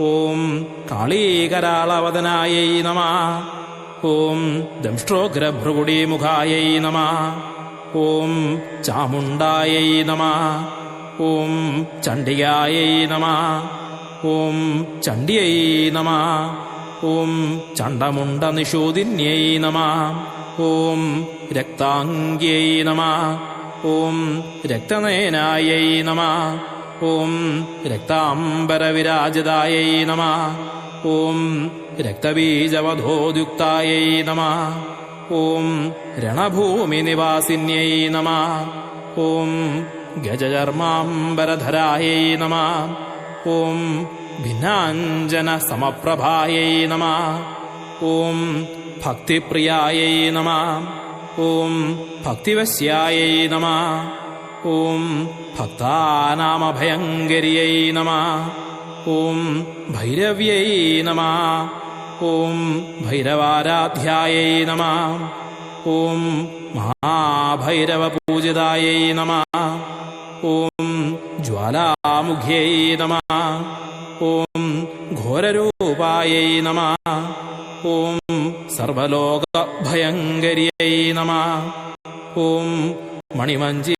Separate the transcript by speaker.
Speaker 1: ഓം കാളീകരാളവദനായൈ നമ. ഓം ദംഷ്ട്രോഗ്രഭൃഗുടീമുഖായൈ നമ. ഓം ചാമുണ്ടായൈ നമ. ഓം ചണ്ഡികായൈ നമ. ഓം ചണ്ഡിയൈ നമ. ഓം ചണ്ടമുണ്ട ചണ്ഡമുണ്ടനിഷൂദിന്യൈ നമ. ഓം രക്താംഗ്യൈ നമ. ഓം രക്തനയനായൈ നമ. ഓം രക്താംബരവിരാജിതായൈ നമ. ഓം രക്തബീജവധോദ്യുക്തായൈ നമ. ഓം രണഭൂമിനിവാസിന്യൈ നമ. ഓം ഗജചർമാംബരധരായൈ നമ. ഓം ഭിന്നാഞ്ജനസമപ്രഭായൈ നമ. ഓം ഭക്തിപ്രിയായൈ നമ. ഓം ഭക്തിവശ്യായൈ നമ. ഓം ഭക്താനാമഭയങ്കരിयै നമ ഓം ഭൈരവ്യൈ നമ ഓം ഭൈരവാരാധ്യായൈ നമ ഓം മഹാഭൈരവപൂജിതായൈ നമ ഓം ജ്വാലാമുഖ്യൈ നമ ഓം ഘോരരൂപായൈ നമ ഓം സർവലോകഭയങ്കരിयै നമ ഓം മണിമഞ്ചി